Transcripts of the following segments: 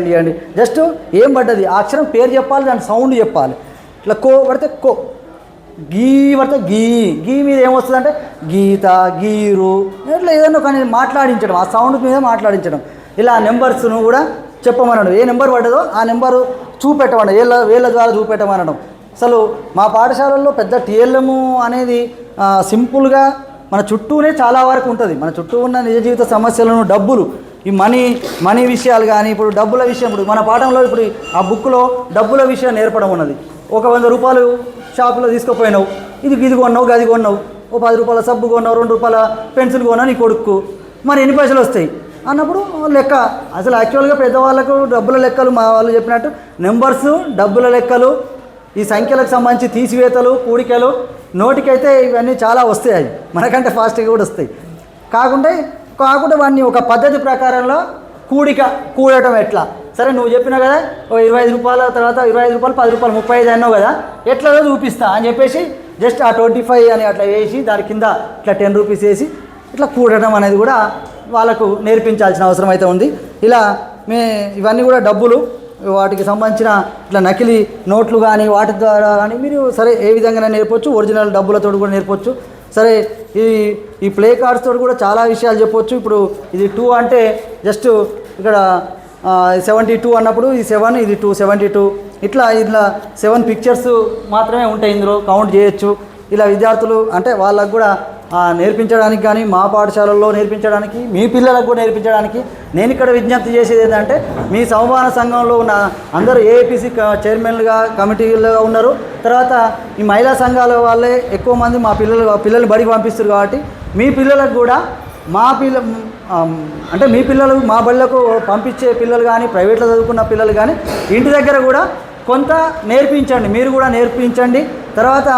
ఇవ్వండి జస్ట్ ఏం పడ్డది? ఆ అక్షరం పేరు చెప్పాలి దాని సౌండ్ చెప్పాలి. ఇట్లా కో పడితే కో. గీ పడితే గీ. గీ మీద ఏమొస్తుందంటే గీత గీరు. ఇట్లా ఏదైనా కానీ మాట్లాడించడం ఆ సౌండ్ మీద మాట్లాడించడం. ఇలా నెంబర్స్ను కూడా చెప్పమనడం. ఏ నెంబర్ పడ్డదో ఆ నెంబరు చూపెట్టమనడం. వేళ్ళ వేళ్ళ ద్వారా చూపెట్టమనడం. అసలు మా పాఠశాలల్లో పెద్ద టీఎల్ఎము అనేది సింపుల్గా మన చుట్టూనే చాలా వరకు ఉంటుంది. మన చుట్టూ ఉన్న నిజ జీవిత సమస్యలను డబ్బులు ఈ మనీ మనీ విషయాలు కానీ ఇప్పుడు డబ్బుల విషయం ఇప్పుడు మన పాఠంలో ఇప్పుడు ఆ బుక్లో డబ్బుల విషయం నేర్పడం ఉన్నది. ఒక వంద రూపాయలు షాపులో తీసుకుపోయినావు. ఇది ఇది కొన్నావు గది కొన్నావు. ఓ పది రూపాయల సబ్బు కొన్నావు రెండు రూపాయల పెన్సిల్ కొన్నావు నీ కొడుకు. మరి ఎన్ని పైసలు వస్తాయి? అన్నప్పుడు లెక్క. అసలు యాక్చువల్గా పెద్దవాళ్ళకు డబ్బుల లెక్కలు మా వాళ్ళు చెప్పినట్టు నెంబర్స్ డబ్బుల లెక్కలు ఈ సంఖ్యలకు సంబంధించి తీసివేతలు కూడికలు నోటికైతే ఇవన్నీ చాలా వస్తాయి అవి. మనకంటే ఫాస్ట్గా కూడా వస్తాయి. కాకుంటే కాకుండా వాడిని ఒక పద్ధతి ప్రకారంలో కూడిక కూడటం ఎట్లా? సరే నువ్వు చెప్పినావు కదా ఓ ఇరవై ఐదు రూపాయల తర్వాత ఇరవై ఐదు రూపాయలు పది రూపాయలు ముప్పై ఐదు అన్నావు కదా ఎట్లా చూపిస్తా అని చెప్పేసి జస్ట్ ఆ ట్వంటీ ఫైవ్ అని అట్లా వేసి దాని కింద ఇట్లా టెన్ రూపీస్ వేసి ఇట్లా కూడటం అనేది కూడా వాళ్ళకు నేర్పించాల్సిన అవసరం అయితే ఉంది. ఇలా మే ఇవన్నీ కూడా డబ్బులు వాటికి సంబంధించిన ఇట్లా నకిలీ నోట్లు కానీ వాటి ద్వారా కానీ మీరు సరే ఏ విధంగా నేర్పొచ్చు ఒరిజినల్ డబ్బులతో కూడా నేర్పొచ్చు. సరే ఈ ఈ ప్లే కార్డ్స్ తోటి కూడా చాలా విషయాలు చెప్పొచ్చు. ఇప్పుడు ఇది టూ అంటే జస్ట్ ఇక్కడ సెవెంటీ టూ అన్నప్పుడు ఈ సెవెన్ ఇది టూ సెవెంటీ టూ. ఇట్లా ఇట్లా సెవెన్ పిక్చర్స్ మాత్రమే ఉంటాయి ఇందులో. కౌంట్ చేయొచ్చు. ఇలా విద్యార్థులు అంటే వాళ్ళకు కూడా నేర్పించడానికి కానీ మా పాఠశాలల్లో నేర్పించడానికి మీ పిల్లలకు కూడా నేర్పించడానికి నేను ఇక్కడ విజ్ఞప్తి చేసేది ఏంటంటే మీ సంవహన సంఘంలో ఉన్న అందరూ ఏఐపిసి చైర్మన్లుగా కమిటీలుగా ఉన్నారు. తర్వాత ఈ మహిళా సంఘాల వాళ్ళే ఎక్కువ మంది మా పిల్లలు పిల్లలు బడికి పంపిస్తారు కాబట్టి మీ పిల్లలకు కూడా మా పిల్ల అంటే మీ పిల్లలు మా బళ్ళకు పంపించే పిల్లలు కానీ ప్రైవేట్లో చదువుకున్న పిల్లలు కానీ ఇంటి దగ్గర కూడా కొంత నేర్పించండి. మీరు కూడా నేర్పించండి. తర్వాత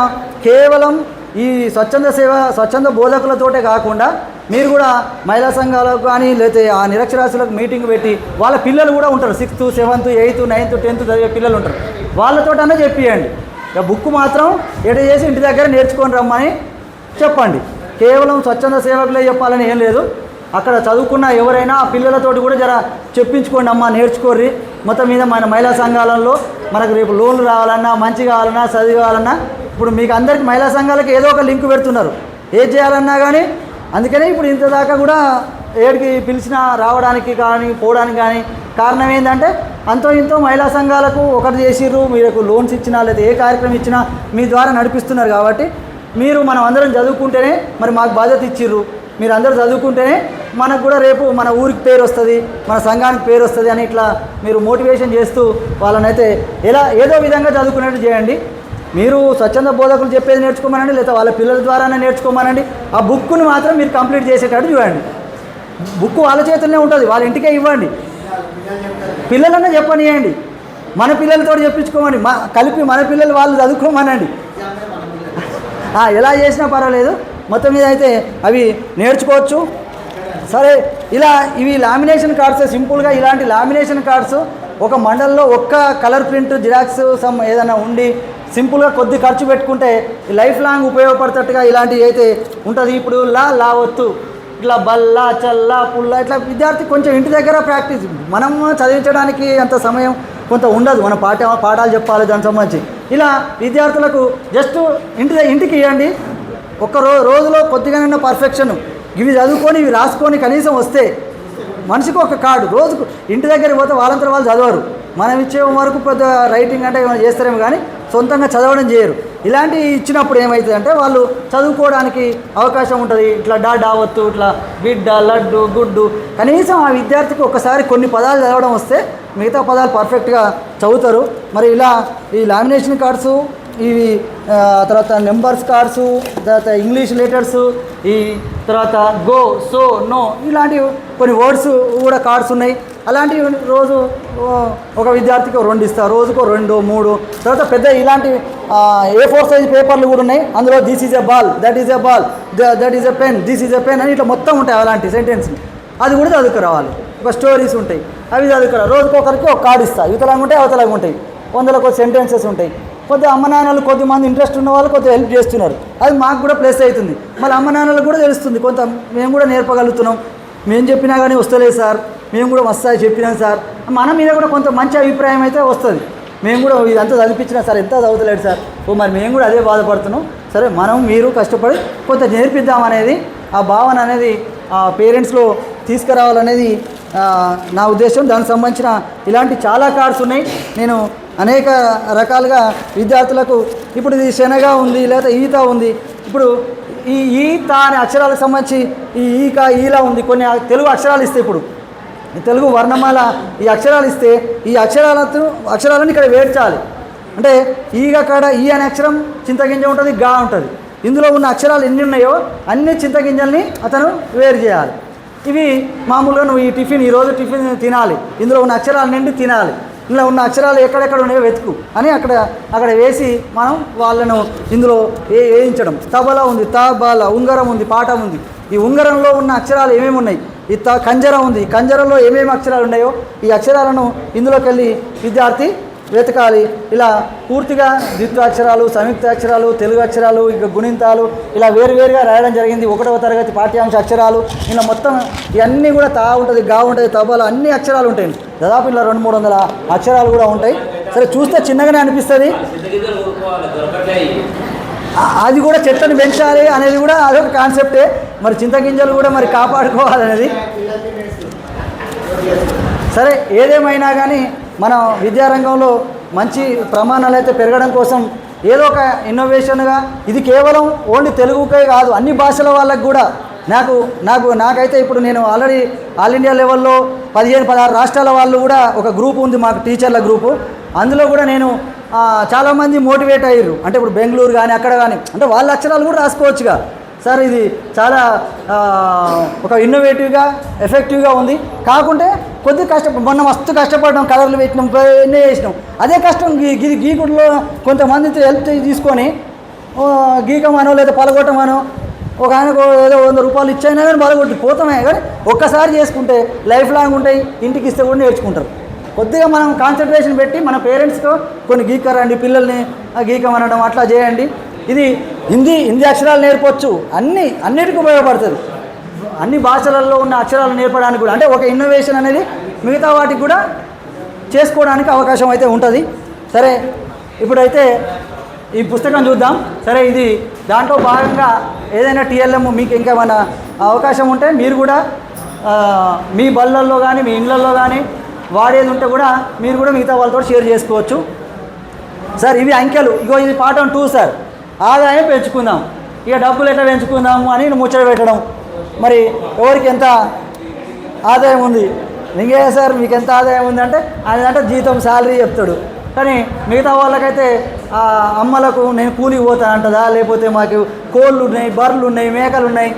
కేవలం ఈ స్వచ్ఛంద సేవ స్వచ్ఛంద బోధకులతోటే కాకుండా మీరు కూడా మహిళా సంఘాలకు కానీ లేకపోతే ఆ నిరక్షరాస్యులకు మీటింగ్ పెట్టి వాళ్ళ పిల్లలు కూడా ఉంటారు. Sixth seventh eighth ninth tenth చదివే పిల్లలు ఉంటారు. వాళ్ళతోటనే చెప్పియండి. ఇక బుక్ మాత్రం ఎడ చేసి ఇంటి దగ్గర నేర్చుకొని రమ్మని చెప్పండి. కేవలం స్వచ్ఛంద సేవకులే చెప్పాలని ఏం లేదు. అక్కడ చదువుకున్న ఎవరైనా ఆ పిల్లలతోటి కూడా జర చెప్పించుకోండి అమ్మా నేర్చుకోర్రి. మొత్తం మీద మన మహిళా సంఘాలలో మనకు రేపు లోన్లు రావాలన్నా మంచి కావాలన్నా చదివి కావాలన్నా ఇప్పుడు మీకు అందరికి మహిళా సంఘాలకి ఏదో ఒక లింక్ పెడుతున్నారు. ఏది చేయాలన్నా కానీ అందుకనే ఇప్పుడు ఇంత దాకా కూడా ఏడికి పిలిచినా రావడానికి కానీ పోవడానికి కానీ కారణం ఏంటంటే అంతో ఇంతో మహిళా సంఘాలకు ఒకటి చేసిర్రు మీకు లోన్స్ ఇచ్చినా లేదా ఏ కార్యక్రమం ఇచ్చినా మీ ద్వారా నడిపిస్తున్నారు కాబట్టి మీరు మనం అందరం చదువుకుంటేనే మరి మాకు బాధ్యత ఇచ్చిర్రు. మీరు అందరూ చదువుకుంటేనే మనకు కూడా రేపు మన ఊరికి పేరు వస్తుంది మన సంఘానికి పేరు వస్తుంది అని ఇట్లా మీరు మోటివేషన్ చేస్తూ వాళ్ళనైతే ఎలా ఏదో విధంగా చదువుకునేట్టు చేయండి. మీరు స్వచ్ఛంద బోధకులు చెప్పేది నేర్చుకోమనండి లేదా వాళ్ళ పిల్లల ద్వారానే నేర్చుకోమనండి. ఆ బుక్ను మాత్రం మీరు కంప్లీట్ చేసేటట్టు చూడండి. బుక్ వాళ్ళ చేతుల్లోనే ఉంటుంది వాళ్ళ ఇంటికే ఇవ్వండి. పిల్లలన్నా చెప్పనియండి. మన పిల్లలతో చెప్పించుకోమని మా కలిపి మన పిల్లలు వాళ్ళు చదువుకోమనండి. ఎలా చేసినా పర్వాలేదు. మొత్తం మీద అయితే అవి నేర్చుకోవచ్చు. సరే ఇలా ఇవి లామినేషన్ కార్డ్స్ సింపుల్గా ఇలాంటి లామినేషన్ కార్డ్స్ ఒక మండలంలో ఒక్క కలర్ ప్రింట్ జిరాక్స్ సమ్ ఏదైనా ఉండి సింపుల్గా కొద్ది ఖర్చు పెట్టుకుంటే లైఫ్ లాంగ్ ఉపయోగపడేటట్టుగా ఇలాంటివి అయితే ఉంటుంది. ఇప్పుడు లా లా వత్తు ఇట్లా బల్లా చల్ల పుల్ల ఇట్లా విద్యార్థి కొంచెం ఇంటి దగ్గర ప్రాక్టీస్ మనం చదివించడానికి అంత సమయం కొంత ఉండదు. మన పాఠ పాఠాలు చెప్పాలి దానికి సంబంధించి. ఇలా విద్యార్థులకు జస్ట్ ఇంటి ఇంటికి ఇవ్వండి. ఒక రో రోజులో కొద్దిగానైనా పర్ఫెక్షన్ ఇవి చదువుకొని ఇవి రాసుకొని కనీసం వస్తే మనిషికి ఒక కార్డు. రోజుకు ఇంటి దగ్గరికి పోతే వాళ్ళంతా వాళ్ళు చదవరు. మనం ఇచ్చే వరకు పెద్ద రైటింగ్ అంటే ఏమైనా చేస్తారేమో కానీ సొంతంగా చదవడం చేయరు. ఇలాంటివి ఇచ్చినప్పుడు ఏమవుతుందంటే వాళ్ళు చదువుకోవడానికి అవకాశం ఉంటుంది. ఇట్లా డా డావత్తు ఇట్లా బిడ్డ లడ్డు గుడ్డు. కనీసం ఆ విద్యార్థికి ఒకసారి కొన్ని పదాలు చదవడం వస్తే మిగతా పదాలు పర్ఫెక్ట్గా చదువుతారు. మరి ఇలా ఈ లామినేషన్ కార్డ్స్ ఇవి తర్వాత నెంబర్స్ కార్డ్స్ తర్వాత ఇంగ్లీష్ లెటర్స్ ఈ తర్వాత గో సో నో ఇలాంటివి కొన్ని వర్డ్స్ కూడా కార్డ్స్ ఉన్నాయి. అలాంటివి రోజు ఒక విద్యార్థికి రెండు ఇస్తారు రోజుకో రెండు మూడు తర్వాత పెద్ద ఇలాంటి ఏ ఫోర్ సైజ్ పేపర్లు కూడా ఉన్నాయి. అందులో this is a ball that is a ball that is a pen this is a pen అని ఇట్లా మొత్తం ఉంటాయి అలాంటి సెంటెన్స్ అది కూడా చదువుకురావాలి ఒక స్టోరీస్ ఉంటాయి. అవి చదువుకురా రోజుకొకరికి ఒక కార్డు ఇస్తా. ఇవతలాగా ఉంటాయి అవతలాగా ఉంటాయి. వందలకు సెంటెన్సెస్ ఉంటాయి. కొద్దిగా అమ్మ నాన్నలు కొద్దిమంది ఇంట్రెస్ట్ ఉన్న వాళ్ళు కొద్దిగా హెల్ప్ చేస్తున్నారు. అది మాకు కూడా ప్లస్ అవుతుంది. మళ్ళీ అమ్మ నాన్నలకు కూడా తెలుస్తుంది. కొంత మేము కూడా నేర్పగలుగుతున్నాం. మేము చెప్పినా కానీ వస్తలేదు సార్. మేము కూడా వస్తాయి చెప్పినాం సార్. మన మీద కూడా కొంత మంచి అభిప్రాయం అయితే వస్తుంది. మేము కూడా ఇదంతా చదివించినా సార్ ఎంత చదువుతలేడు సార్. ఓ మరి మేము కూడా అదే బాధపడుతున్నాం. సరే మనం మీరు కష్టపడి కొంత నేర్పిద్దాం అనేది ఆ భావన అనేది ఆ పేరెంట్స్లో తీసుకురావాలనేది నా ఉద్దేశం. దానికి సంబంధించిన ఇలాంటి చాలా కార్డ్స్ ఉన్నాయి. నేను అనేక రకాలుగా విద్యార్థులకు ఇప్పుడు ఇది శనగ ఉంది లేదా ఈత ఉంది. ఇప్పుడు ఈ ఈత అనే అక్షరాలకు సంబంధించి ఈ ఈక ఈలా ఉంది. కొన్ని తెలుగు అక్షరాలు ఇస్తే ఇప్పుడు. తెలుగు వర్ణమాల ఈ అక్షరాలు ఇస్తే ఈ అక్షరాలతో అక్షరాలను ఇక్కడ వేర్చాలి. అంటే ఈగ కాడ ఈ అనే అక్షరం చింతగింజ ఉంటుంది గా ఉంటుంది. ఇందులో ఉన్న అక్షరాలు ఎన్ని ఉన్నాయో అన్ని చింతగింజల్ని అతను వేరు చేయాలి. ఇవి మామూలుగా నువ్వు ఈ టిఫిన్ ఈరోజు టిఫిన్ తినాలి. ఇందులో ఉన్న అక్షరాలు నిండి తినాలి. ఇందులో ఉన్న అక్షరాలు ఎక్కడెక్కడ ఉన్నాయో వెతుకు అని అక్కడ అక్కడ వేసి మనం వాళ్ళను ఇందులో ఏ వేయించడం. తబల ఉంది తబల ఉంగరం ఉంది పాఠం ఉంది. ఈ ఉంగరంలో ఉన్న అక్షరాలు ఏమేమి ఉన్నాయి? ఈ త కంజరం ఉంది. ఈ కంజరంలో ఏమేమి అక్షరాలు ఉన్నాయో ఈ అక్షరాలను ఇందులోకి వెళ్ళి విద్యార్థి వెతకాలి. ఇలా పూర్తిగా ద్విత్వాక్షరాలు సంయుక్తాక్షరాలు తెలుగు అక్షరాలు ఇక గుణింతాలు ఇలా వేరువేరుగా రాయడం జరిగింది. ఒకటవ తరగతి పాఠ్యాంశ అక్షరాలు. ఇలా మొత్తం ఇవన్నీ కూడా తా ఉంటుంది గా ఉంటుంది తబాలు అన్ని అక్షరాలు ఉంటాయి. దాదాపు ఇలా రెండు మూడు వందల అక్షరాలు కూడా ఉంటాయి. సరే చూస్తే చిన్నగానే అనిపిస్తుంది. అది కూడా చెట్లను పెంచాలి అనేది కూడా అదొక కాన్సెప్టే. మరి చింతగింజలు కూడా మరి కాపాడుకోవాలనేది. సరే ఏదేమైనా కానీ మన విద్యారంగంలో మంచి ప్రమాణాలు అయితే పెరగడం కోసం ఏదో ఒక ఇన్నోవేషన్గా ఇది కేవలం ఓన్లీ తెలుగుకే కాదు అన్ని భాషల వాళ్ళకు కూడా నాకు నాకు నాకైతే ఇప్పుడు నేను ఆల్రెడీ ఆల్ ఇండియా లెవెల్లో పదిహేను పదహారు రాష్ట్రాల వాళ్ళు కూడా ఒక గ్రూప్ ఉంది మాకు టీచర్ల గ్రూపు అందులో కూడా నేను చాలామంది మోటివేట్ అయ్యారు. అంటే ఇప్పుడు బెంగళూరు కానీ అక్కడ కానీ అంటే వాళ్ళ అక్షరాలు కూడా రాసుకోవచ్చుగా. సార్ ఇది చాలా ఒక ఇన్నోవేటివ్గా ఎఫెక్టివ్గా ఉంది. కాకుంటే కొద్ది కష్టపడి మొన్న మస్తు కష్టపడడం కలర్లు పెట్టినాం ఎన్నో చేసినాం. అదే కష్టం గీ గీ గీకుడులో కొంతమందితో హెల్ప్ తీసుకొని గీకమానో లేదా పలగొట్టమానో ఒక ఆయనకు ఏదో వంద రూపాయలు ఇచ్చైనా కానీ పలగొట్టి పోతామే. కానీ ఒక్కసారి చేసుకుంటే లైఫ్ లాంగ్ ఉంటాయి ఇంటికి ఇస్తే కూడా నేర్చుకుంటారు. కొద్దిగా మనం కాన్సన్ట్రేషన్ పెట్టి మన పేరెంట్స్తో కొన్ని గీకరండి పిల్లల్ని గీకమనడం అట్లా చేయండి. ఇది హిందీ హిందీ అక్షరాలు నేర్పొచ్చు. అన్నీ అన్నిటికీ ఉపయోగపడుతుంది. అన్ని భాషలలో ఉన్న అక్షరాలు నేర్పడానికి కూడా అంటే ఒక ఇన్నోవేషన్ అనేది మిగతా వాటికి కూడా చేసుకోవడానికి అవకాశం అయితే ఉంటుంది. సరే ఇప్పుడైతే ఈ పుస్తకం చూద్దాం. సరే ఇది దాంట్లో భాగంగా ఏదైనా టీఎల్ఎం మీకు ఇంకేమైనా అవకాశం ఉంటే మీరు కూడా మీ బళ్ళల్లో కానీ మీ ఇళ్ళల్లో కానీ వాడేది ఉంటే కూడా మీరు కూడా మిగతా వాళ్ళతో షేర్ చేసుకోవచ్చు. సార్ ఇవి అంకెలు. ఇగో ఇది పాఠం టూ సార్. ఆదాయం పెంచుకుందాం. ఇక డబ్బులు ఎట్లా పెంచుకుందాము అని ముచ్చట పెట్టడం. మరి ఎవరికి ఎంత ఆదాయం ఉంది? ఇంకే సార్ మీకు ఎంత ఆదాయం ఉంది అంటే ఆయన అంటే జీతం శాలరీ చెప్తాడు. కానీ మిగతా వాళ్ళకైతే ఆ అమ్మలకు నేను కూలి పోతాను అంటదా? లేకపోతే మాకు కోళ్ళు ఉన్నాయి బర్రెలు ఉన్నాయి మేకలు ఉన్నాయి.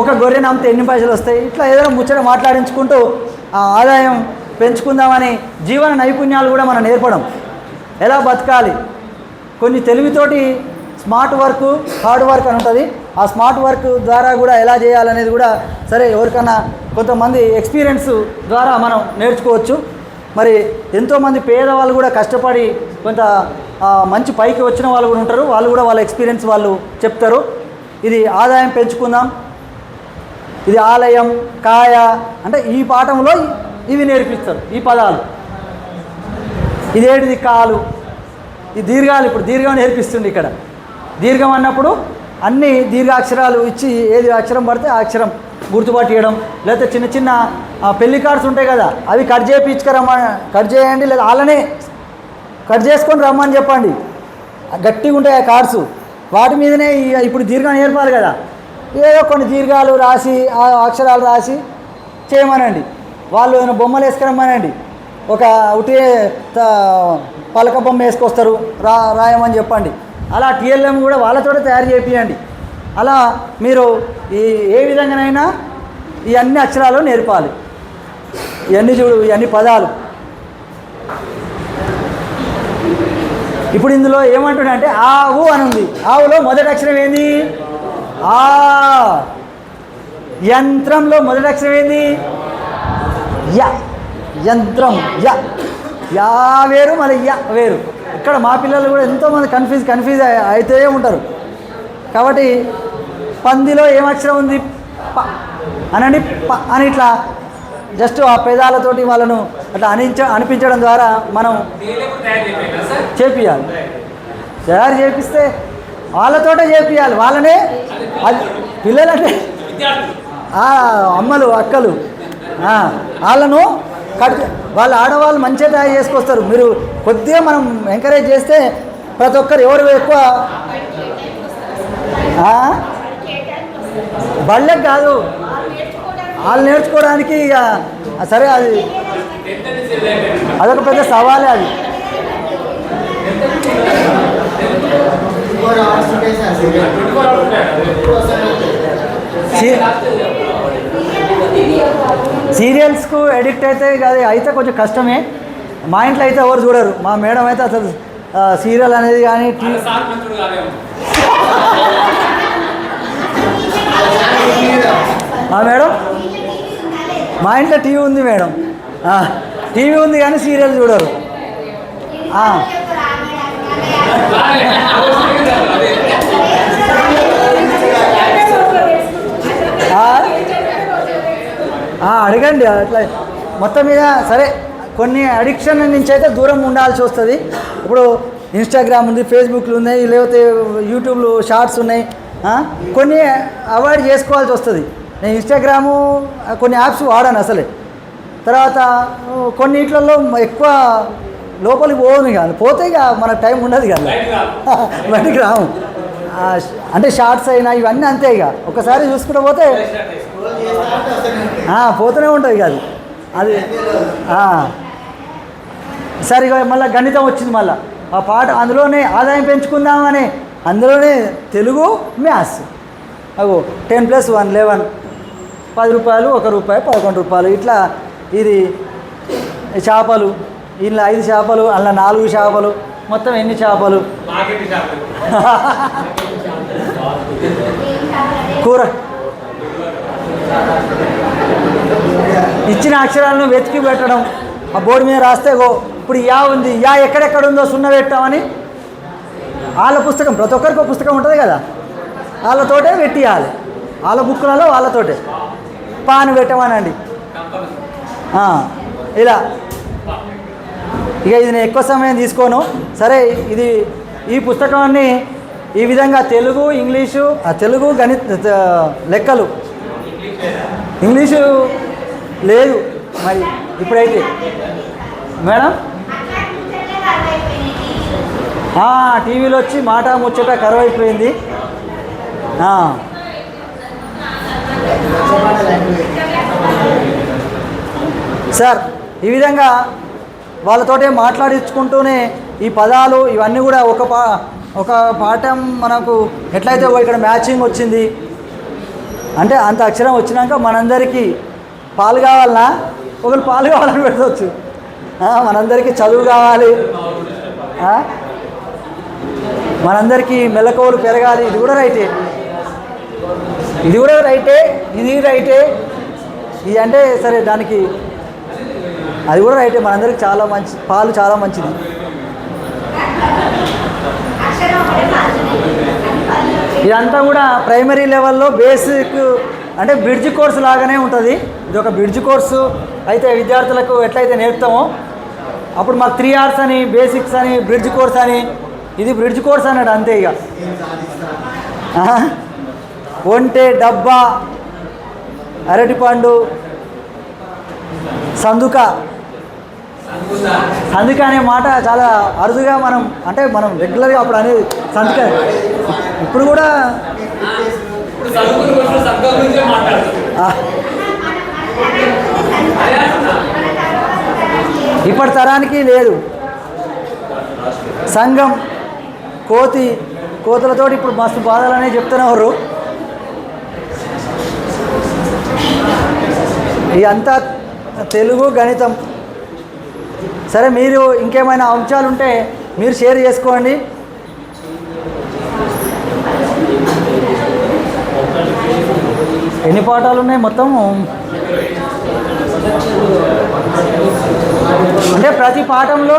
ఒక గొర్రెని అమ్మితే ఎన్ని పైసలు వస్తాయి? ఇట్లా ఏదైనా ముచ్చట మాట్లాడించుకుంటూ ఆ ఆదాయం పెంచుకుందామని జీవన నైపుణ్యాలు కూడా మనం నేర్పడం. ఎలా బతకాలి? కొన్ని తెలివితోటి స్మార్ట్ వర్క్ హార్డ్ వర్క్ అని ఉంటుంది. ఆ స్మార్ట్ వర్క్ ద్వారా కూడా ఎలా చేయాలనేది కూడా సరే ఎవరికన్నా కొంతమంది ఎక్స్పీరియన్స్ ద్వారా మనం నేర్చుకోవచ్చు. మరి ఎంతోమంది పేదవాళ్ళు కూడా కష్టపడి కొంత మంచి పైకి వచ్చిన వాళ్ళు కూడా ఉంటారు. వాళ్ళు కూడా వాళ్ళ ఎక్స్పీరియన్స్ వాళ్ళు చెప్తారు. ఇది ఆదాయం పెంచుకుందాం. ఇది ఆలయం కాయ అంటే ఈ పాఠంలో ఇవి నేర్పిస్తారు. ఈ పదాలు. ఇదేంటిది కాలు? ఈ దీర్ఘాలు ఇప్పుడు దీర్ఘం నేర్పిస్తుంది ఇక్కడ. దీర్ఘం అన్నప్పుడు అన్ని దీర్ఘాక్షరాలు ఇచ్చి ఏది అక్షరం పడితే ఆ అక్షరం గుర్తుపట్టేయడం లేకపోతే చిన్న చిన్న పెళ్ళి కార్డ్స్ ఉంటాయి కదా అవి కట్ చేయించుకురమ్మ కట్ చేయండి లేదా అలానే కట్ చేసుకొని రమ్మని చెప్పండి. గట్టిగా ఉంటాయి ఆ కార్డ్స్ వాటి మీదనే ఇప్పుడు దీర్ఘం నేర్పాలి కదా. ఏదో కొన్ని దీర్ఘాలు రాసి ఆ అక్షరాలు రాసి చేయమనండి. వాళ్ళు ఏమైనా బొమ్మలు వేసుకురమ్మనండి. ఒక ఉటి పలక బొమ్మ వేసుకొస్తారు రా రాయమని చెప్పండి. అలా టీఎల్ఎం కూడా వాళ్ళతో తయారు చేపియండి. అలా మీరు ఈ ఏ విధంగానైనా ఈ అన్ని అక్షరాలు నేర్పాలి. ఇవన్నీ చూడు ఇవన్నీ పదాలు. ఇప్పుడు ఇందులో ఏమంటున్నాడంటే ఆవు అని ఉంది. ఆవులో మొదటి అక్షరం ఏంది? ఆ. యంత్రంలో మొదటి అక్షరం ఏంది? య. యంత్రం. య. యా వేరు మళ్ళీ య వేరు. ఇక్కడ మా పిల్లలు కూడా ఎంతోమంది కన్ఫ్యూజ్ కన్ఫ్యూజ్ అయితే ఉంటారు. కాబట్టి పందిలో ఏం అక్షరం ఉంది? ప అనండి ప అని ఇట్లా జస్ట్ ఆ పెదాలతోటి వాళ్ళను అట్లా అనించ అనిపించడం ద్వారా మనం చేపియాలి. తయారు చేపిస్తే వాళ్ళతోటే చేపియాలి. వాళ్ళనే అది పిల్లలంటే అమ్మలు అక్కలు వాళ్ళను కడుపు వాళ్ళ ఆడవాళ్ళు మంచిగా తయారు చేసుకొస్తారు. మీరు కొద్దిగా మనం ఎంకరేజ్ చేస్తే ప్రతి ఒక్కరు ఎవరు ఎక్కువ? బళ్ళకి కాదు. వాళ్ళు నేర్చుకోవడానికి ఇక సరే అది అదొక పెద్ద సవాలే అది. సీరియల్స్కు ఎడిక్ట్ అయితే అది అయితే కొంచెం కష్టమే. మా ఇంట్లో అయితే ఎవరు చూడరు. మా మేడం అయితే అసలు సీరియల్ అనేది కానీ టీ సార్ మంత్రుడు కాదేమో మా మేడం? మా ఇంట్లో టీవీ ఉంది మేడం. టీవీ ఉంది కానీ సీరియల్ చూడరు ఆ, ఆ, ఆ, అడగండి అట్లా. మొత్తం మీద సరే కొన్ని అడిక్షన్ నుంచి అయితే దూరం ఉండాల్సి వస్తుంది. ఇప్పుడు ఇన్స్టాగ్రామ్ ఉంది ఫేస్బుక్లు ఉన్నాయి లేకపోతే యూట్యూబ్లో షార్ట్స్ ఉన్నాయి కొన్ని అవాయిడ్ చేసుకోవాల్సి వస్తుంది. నేను ఇన్స్టాగ్రాము కొన్ని యాప్స్ వాడాను అసలే. తర్వాత కొన్నిట్లలో ఎక్కువ లోపలికి పోను ఇక. పోతే ఇక మన టైం ఉండదు కదా. బయటకు రాము అంటే షార్ట్స్ అయినా ఇవన్నీ అంతే ఇక. ఒకసారి చూసుకుంటూ పోతే పోతూనే ఉంటుంది ఇక అది. అది. సరే మళ్ళీ గణితం వచ్చింది మళ్ళీ. ఆ పాట అందులోనే ఆదాయం పెంచుకుందామని అందులోనే తెలుగు మ్యాథ్స్. అగో టెన్ ప్లస్ వన్ లెవెన్. పది రూపాయలు ఒక రూపాయి పదకొండు రూపాయలు. ఇట్లా ఇది చేపలు ఇందులో ఐదు చేపలు అందులో నాలుగు చేపలు. మొత్తం ఎన్ని చేపలు. కూర. ఇచ్చిన అక్షరాలను వెతికి పెట్టడం. ఆ బోర్డు మీద రాస్తే గో ఇప్పుడు యా ఉంది యా ఎక్కడెక్కడ ఉందో సున్న పెట్టామని. వాళ్ళ పుస్తకం ప్రతి ఒక్కరికి ఒక పుస్తకం ఉంటుంది కదా? వాళ్ళతోటే పెట్టియాలి. వాళ్ళ బుక్కులలో వాళ్ళతోటే. పాను పెట్టమనండి. ఇలా. ఇక ఇది నేను ఎక్కువ సమయం తీసుకోను. సరే ఇది ఈ పుస్తకాన్ని ఈ విధంగా తెలుగు ఇంగ్లీషు ఆ, తెలుగు గణిత లెక్కలు ఇంగ్లీషు లేదు. మరి ఇప్పుడైతే. మేడం? టీవీలో వచ్చి మాట ముచ్చట కరువు అయిపోయింది సార్ ఈ విధంగా వాళ్ళతోటే మాట్లాడించుకుంటూనే ఈ పదాలు ఇవన్నీ కూడా ఒక పా ఒక పాఠం మనకు ఎట్లయితే ఇక్కడ మ్యాచింగ్ వచ్చింది అంటే అంత అక్షరం వచ్చినాక మనందరికీ పాలు కావాలన్నా ఒకరు పాలు కావాలని పెట్టవచ్చు మనందరికీ చదువు కావాలి. మనందరికీ మెలకువలు పెరగాలి. ఇది కూడా రైటే. ఇది కూడా రైటే. ఇది రైటే. ఇది అంటే సరే దానికి అది కూడా రైటే. మనందరికి చాలా మంచి పాలు చాలా మంచిది. ఇదంతా కూడా ప్రైమరీ లెవెల్లో బేసిక్ అంటే బ్రిడ్జ్ కోర్సు లాగానే ఉంటుంది. ఇది ఒక బ్రిడ్జ్ కోర్సు. అయితే విద్యార్థులకు ఎట్లయితే నేర్పుతామో అప్పుడు మాకు త్రీ అవర్స్ అని బేసిక్స్ అని బ్రిడ్జ్ కోర్స్ అని ఇది బ్రిడ్జ్ కోర్స్ అన్నాడు అంతే ఇక ఒంటె డబ్బా అరటిపండు సందుక. సందుక అనే మాట చాలా అరుదుగా మనం అంటే మనం రెగ్యులర్గా అప్పుడు అనేది సందుక ఇప్పుడు కూడా ఇప్పటి తరానికి లేదు. సంఘం కోతి కోతులతోటి ఇప్పుడు మస్తు బాధలనే చెప్తున్నారు. ఇదంతా తెలుగు గణితం సరే మీరు ఇంకేమైనా అంశాలు ఉంటే మీరు షేర్ చేసుకోండి. ఎన్ని పాఠాలు ఉన్నాయి మొత్తం? అంటే ప్రతి పాఠంలో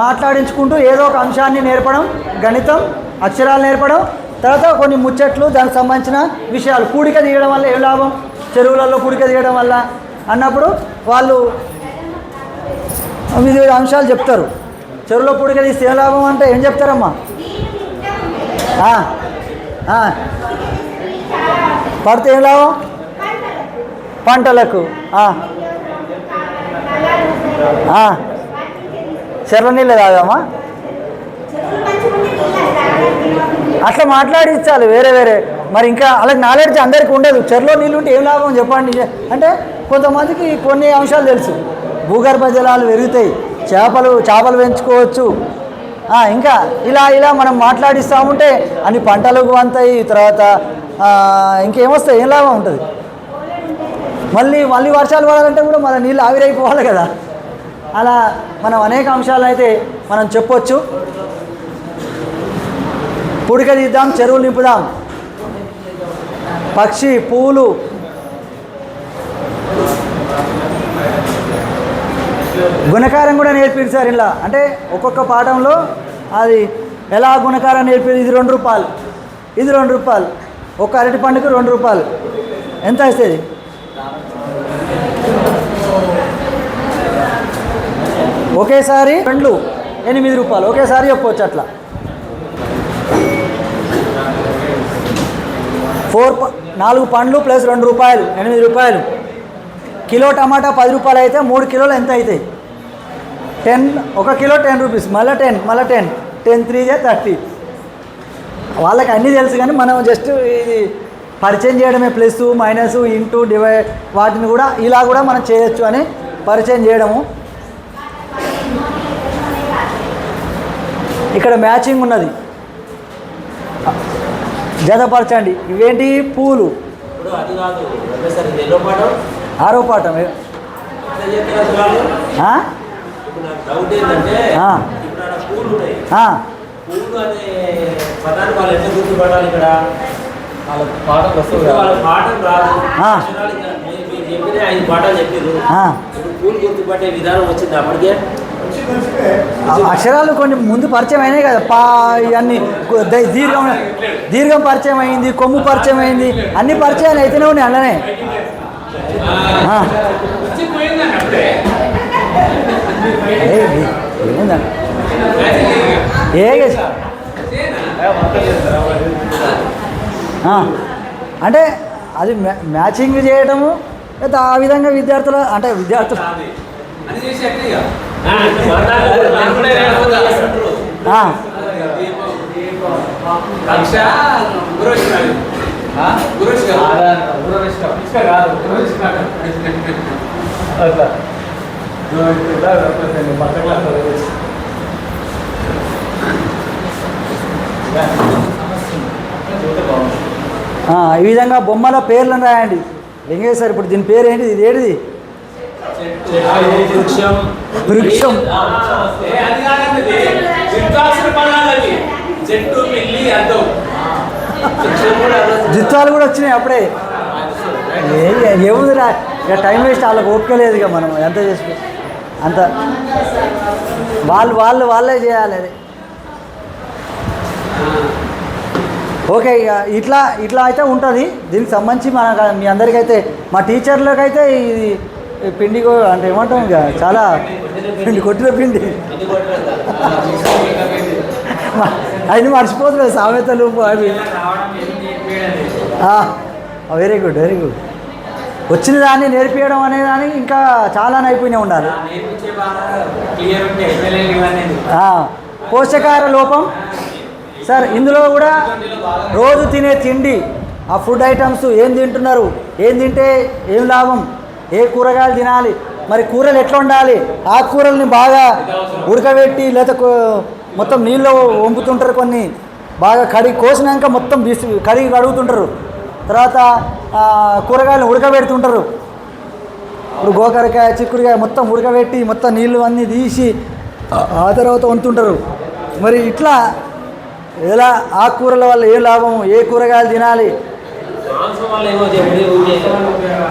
మాట్లాడించుకుంటూ ఏదో ఒక అంశాన్ని నేర్పడం గణితం అక్షరాలు నేర్పడం తర్వాత కొన్ని ముచ్చట్లు దానికి సంబంధించిన విషయాలు. కూడిక తీయడం వల్ల ఏం లాభం? చెరువులలో కూడిక తీయడం వల్ల అన్నప్పుడు వాళ్ళు తొమ్మిది ఏడు అంశాలు చెప్తారు. చెరువులో పుడిక తీస్తే ఏం లాభం అంటే ఏం చెప్తారమ్మా? పడితే ఏం లాభం? పంటలకు. ఆ. చెర్ల నీళ్ళు తాగామా? అట్లా మాట్లాడించాలి వేరే వేరే. మరి ఇంకా అలాగే నాలెడ్జ్ అందరికీ ఉండదు. చెరలో నీళ్ళు ఉంటే ఏం లాభం చెప్పండి. అంటే కొంతమందికి కొన్ని అంశాలు తెలుసు. భూగర్భ జలాలు పెరుగుతాయి. చేపలు చేపలు పెంచుకోవచ్చు. ఇంకా ఇలా ఇలా మనం మాట్లాడిస్తూ ఉంటే అన్ని పంటలకు అంతాయి తర్వాత ఇంకేమొస్తాయి? ఏం లాభం ఉంటుంది? మళ్ళీ మళ్ళీ వర్షాలు పడాలంటే కూడా మన నీళ్ళు ఆవిరైపోవాలి కదా. అలా మనం అనేక అంశాలు అయితే మనం చెప్పొచ్చు. పుడిక తీద్దాం చెరువులు నింపుదాం. పక్షి పూలు గుణకారం కూడా నేర్పించారు ఇలా అంటే ఒక్కొక్క పాఠంలో అది ఎలా గుణకారం నేర్పి ఇది రెండు రూపాయలు. ఇది రెండు రూపాయలు. ఒక అరటి పండుగ రెండు రూపాయలు. ఎంత వస్తుంది ఒకేసారి రెండు ఎనిమిది రూపాయలు. ఒకేసారి చెప్పవచ్చు అట్లా. ఫోర్ ప- నాలుగు పండ్లు ప్లస్ రెండు రూపాయలు ఎనిమిది రూపాయలు. కిలో టమాటా పది రూపాయలు అయితే మూడు కిలోలు ఎంత అవుతాయి టెన్ ఒక కిలో టెన్ రూపీస్ మళ్ళీ టెన్ మళ్ళీ టెన్ టెన్ త్రీ జే థర్టీ. వాళ్ళకి అన్నీ తెలుసు కానీ మనం జస్ట్ ఇది పరిచయం చేయడమే ప్లస్ మైనస్ ఇంటూ డివై వాటిని కూడా ఇలా కూడా మనం చేయొచ్చు అని పరిచయం చేయడము. ఇక్కడ మ్యాచింగ్ ఉన్నది. జతపరచండి. ఇవేంటి? పూలు. ఇప్పుడు అక్షరాలు కొన్ని ముందు పరిచయం అయినాయి కదా. పా ఇవన్నీ దీర్ఘం దీర్ఘం పరిచయం అయింది కొమ్ము పరిచయం అయింది. అన్ని పరిచయాలు అయితేనే ఉన్నాయి అలానే ఏ. అంటే అది మ్యా- మ్యాచింగ్ చేయడము లేదా ఆ విధంగా విద్యార్థులు అంటే విద్యార్థులు అట్లా ఈ విధంగా బొమ్మల పేర్లను రాయండి వెంకటేశ్వర ఇప్పుడు దీని పేరు ఏంటి? ఇది ఏంటిది వృక్షం. కూడా జిత్తాలు కూడా వచ్చినాయి అప్పుడే. ఏముందిరా? ఇక టైం వేస్ట్ వాళ్ళకి ఓపిక లేదు ఇక మనం ఎంత చేసుకో అంత వాళ్ళు వాళ్ళు వాళ్ళే చేయాలి అది. ఓకే ఇక ఇట్లా ఇట్లా అయితే ఉంటుంది. దీనికి సంబంధించి మన మీ అందరికైతే మా టీచర్లకైతే ఇది పిండి అంటే ఏమంటాం ఇక చాలా పిండి కొట్టిన పిండి. ఎన్ని కొట్టారు మ- అవి. మర్చిపోతున్నారు సామెతలు అవి వెరీ గుడ్ వెరీ గుడ్. వచ్చిన దాన్ని నేర్పించడం అనే దానికి ఇంకా చాలా నైపుణ్యం ఉండాలి. పోషకాహార లోపం. సార్ ఇందులో కూడా రోజు తినే తిండి ఆ ఫుడ్ ఐటమ్స్ ఏం తింటున్నారు ఏం తింటే ఏం లాభం ఏ కూరగాయలు తినాలి మరి కూరలు ఎట్లా ఉండాలి ఆ కూరల్ని బాగా ఉడకబెట్టి లేదా మొత్తం నీళ్ళు వంపుతుంటారు కొన్ని బాగా కడిగి కోసినాక మొత్తం బిసి కడిగి కడుగుతుంటారు. తర్వాత కూరగాయలను కూరగాయలు ఉడకబెడుతుంటారు. ఇప్పుడు గోకరకాయ చిక్కుడుకాయ మొత్తం ఉడకబెట్టి మొత్తం నీళ్ళు అన్నీ తీసి ఆ తర్వాత వండుతుంటారు. మరి ఇట్లా ఎలా ఆకుకూరల వల్ల ఏ లాభం ఏ కూరగాయలు తినాలి?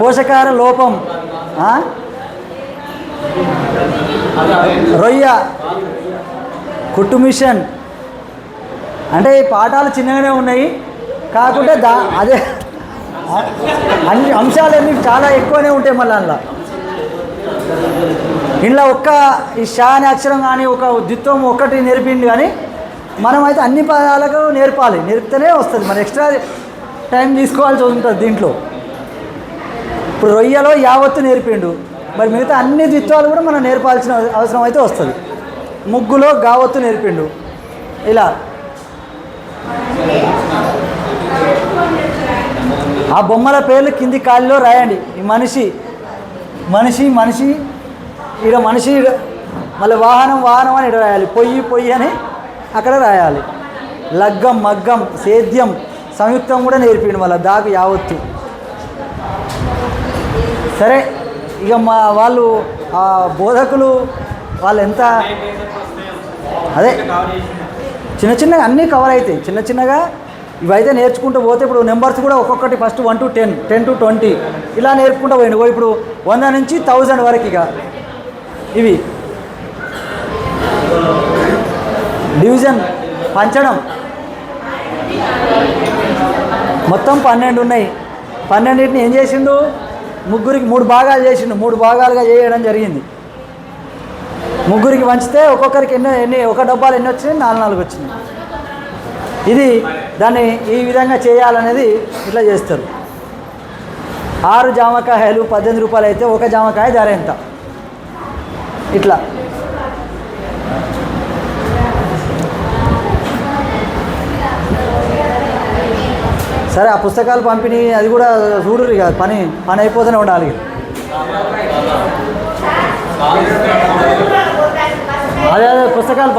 పోషకార పోషకాహార లోపం రొయ్య కుట్టు మిషన్. అంటే ఈ పాఠాలు చిన్నగానే ఉన్నాయి. కాకుంటే దా అదే అన్ని అంశాలన్నీ చాలా ఎక్కువనే ఉంటాయి మళ్ళీ అందులో. ఇంట్లో ఒక్క ఈ షా అనే అక్షరం కానీ ఒక ద్విత్వం ఒక్కటి నేర్పిండు కానీ మనమైతే అన్ని పదాలకు నేర్పాలి. నేర్పితేనే వస్తుంది. మన ఎక్స్ట్రా టైం తీసుకోవాల్సి ఉంటుంది దీంట్లో. ఇప్పుడు రొయ్యలో యావత్తు నేర్పిండు. మరి మిగతా అన్ని ద్విత్వాలు కూడా మనం నేర్పాల్సిన అవసరం అయితే వస్తుంది. ముగ్గులో గావత్తు నేర్పిండు. ఇలా. ఆ బొమ్మల పేర్లు కింది కాలిలో రాయండి. ఈ మనిషి మనిషి మనిషి ఈడ మనిషి మళ్ళీ వాహనం వాహనం అని ఇక్కడ రాయాలి. పొయ్యి పొయ్యి అని అక్కడ రాయాలి. లగ్గం మగ్గం సేద్యం సంయుక్తం కూడా నేర్పిండు మళ్ళీ దాకు యావత్తు. సరే ఇక మా వాళ్ళు ఆ బోధకులు వాళ్ళు ఎంత అదే చిన్న చిన్నగా అన్నీ కవర్ అవుతాయి. చిన్న చిన్నగా ఇవైతే నేర్చుకుంటూ పోతే ఇప్పుడు నెంబర్స్ కూడా ఒక్కొక్కటి first one to ten ten to twenty. ఇలా నేర్చుకుంటూ పోయింది ఓ ఇప్పుడు వంద నుంచి థౌజండ్ వరకు ఇక. ఇవి. డివిజన్ పంచడం. మొత్తం పన్నెండు ఉన్నాయి. పన్నెండింటిని ఏం చేసిండు? ముగ్గురికి మూడు భాగాలు చేసిండు. మూడు భాగాలుగా చేయడం జరిగింది. ముగ్గురికి పంచితే ఒక్కొక్కరికి ఎన్ని ఎన్ని ఒక డబ్బాలు ఎన్ని వచ్చినాయి? నాలుగు నాలుగు వచ్చినాయి. ఇది దాన్ని ఈ విధంగా చేయాలనేది ఇట్లా చేస్తారు. ఆరు జామకాయలు పద్దెనిమిది రూపాయలు అయితే ఒక జామకాయ ధర ఎంత? ఇట్లా. సరే ఆ పుస్తకాలు పంపిణీ అది కూడా చూడరు ఇక పని పని అయిపోతూనే ఉండాలి అదే అదే పుస్తకాలు